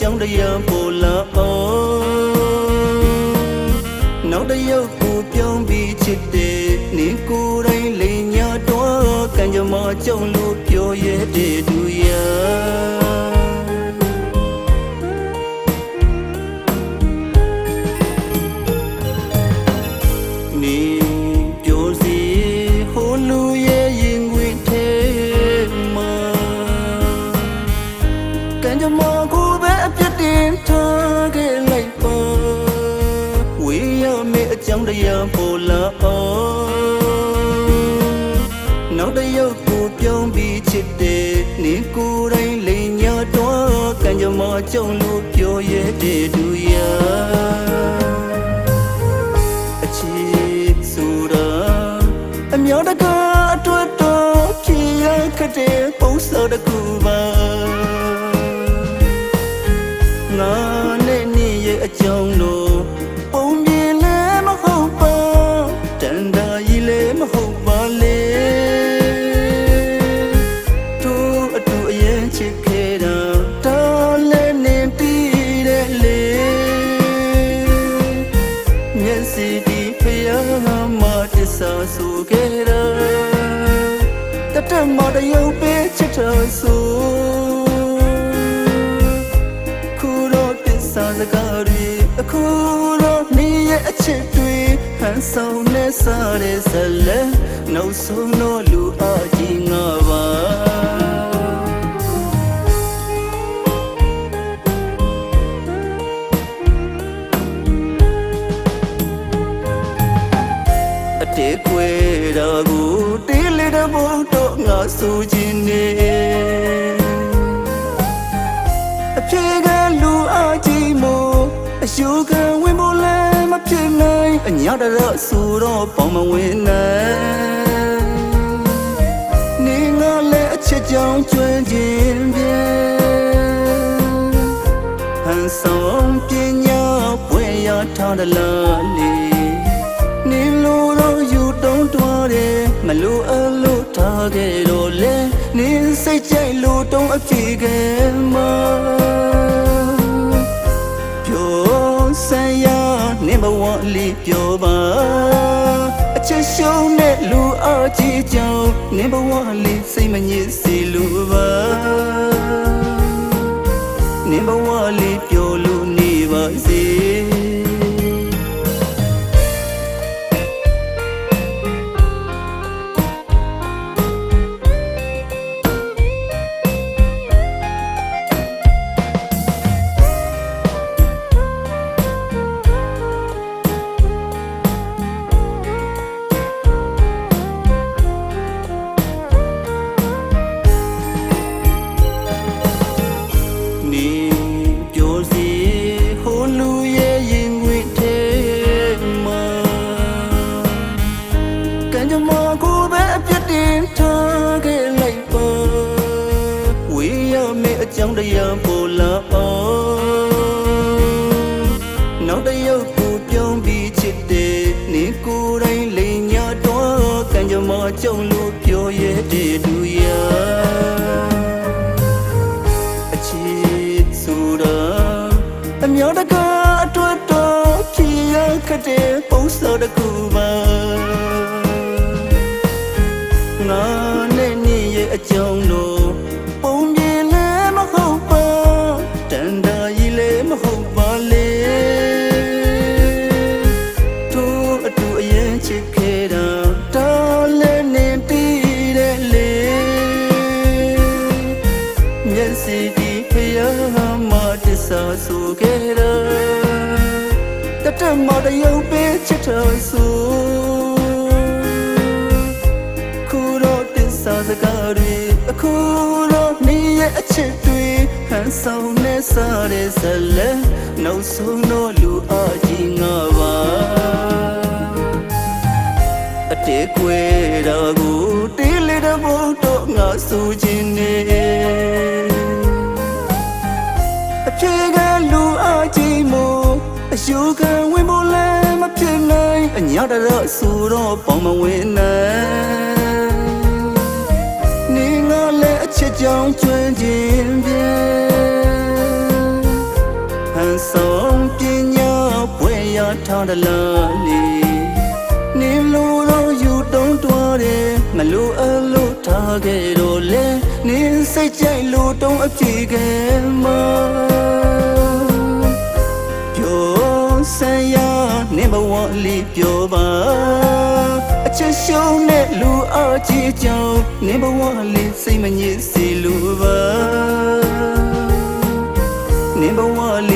ကြောင်းတရားပေါ်လာအောင်နောက်တစ်ယောက်ကိုပြောင်းပြီးချစ်တဲ့နေကိုယ်တိုင်လိန်ညာတော့ကံကြမ္မာကြောင့်လို့ပြောရတဲ့ အချစ်ဆိုတာအမြောတကားအတွက်တော့ဖြစ်ရခက်တဲ့ပုံစံတစ်ခုပါငါနဲ့နေရဲ့အကြောင်းလို့ တတမတယုံပေးချစ်တော်ဆိုခုတော့တစ္ဆာစကားတွေအခုတော့နေရဲ့အချစ်တွေဟန်ဆောင်နေစားတဲ့ဇလက်နောက်ဆုံးတော့လူအကြီးငါပါအတေးခွေတာကို တေးလေတဲ့ဘုံတော့ငါဆိုခြင်းနေအဖြေကလူအကြီးမို့အရှုခံဝင်ဖို့လည်းမဖြစ်နိုင်အညာတရဆိုတော့ပေါမဝင်နိုင်နေငါလည်းအချစ်ကြောင့်ကျွမ်းခြင်းပြဲဟန်ဆောင်ပညာပွင့်ရထားတယ်လားလေနေလို့တော့ယူတုံးတွားတယ် မလို့အလို့ထားခဲ့တော့လေနေစိတ်ကြိုက်လို့တုံးအဖြစ်ခဲ့မှာပြောစံရနေဘဝလေးပြောပါအချက်ရှုံးတဲ့လူအကြီးကြောင့်နေဘဝလေးစိတ်မညစ်စီလို့ပါနေဘဝလေးပျော်လို့နေပါစေ ကြမ္မာကြောင့်လို့ပြောရတဲ့သူရာအချစ်ဆိုတာအမြောတကားအတွက်တော့ဖြစ်ရခက်တဲ့ပုံစံတစ်ခုပါငါနဲ့နေရဲ့အကြော တတမတယုံပေးချစ်တော်ဆိုခုတော့တစ္ဆာစကားတွေအခုတော့နေရဲ့အချစ်တွေဟန်ဆောင်နေစားတဲ့ဇလက်နောက်ဆုံးတော့လူအကြီးငါပါအတေးခွေတာကိုတေးလေတဲ့ဘုံတော့ငါဆိုခြင်းနေအဖြေကလူအကြီးမို့အရှုခံဝ အညာတရဆိုတော့ပေါမဝင်နိုင်ကြောင်းကျွမ်းခြင်းဖြင့်ဟန်ဆောင်ပညာပွဲရထားတယ်လားလေနေလို့တော့ယူတုံးတွားတယ်မလို့အလို့ထားခဲ့တော့လေနေစိတ်ကြိုက်လို့တုံးအပြေခဲ့မှာပြော ဆန်ရနင်ဘဝလေးပြောပါအချက်ရှုံးတဲ့လူအကြီးကြောင့်နင်ဘဝလေးစိတ်မငြိစေလိုပါနင်ဘဝလေး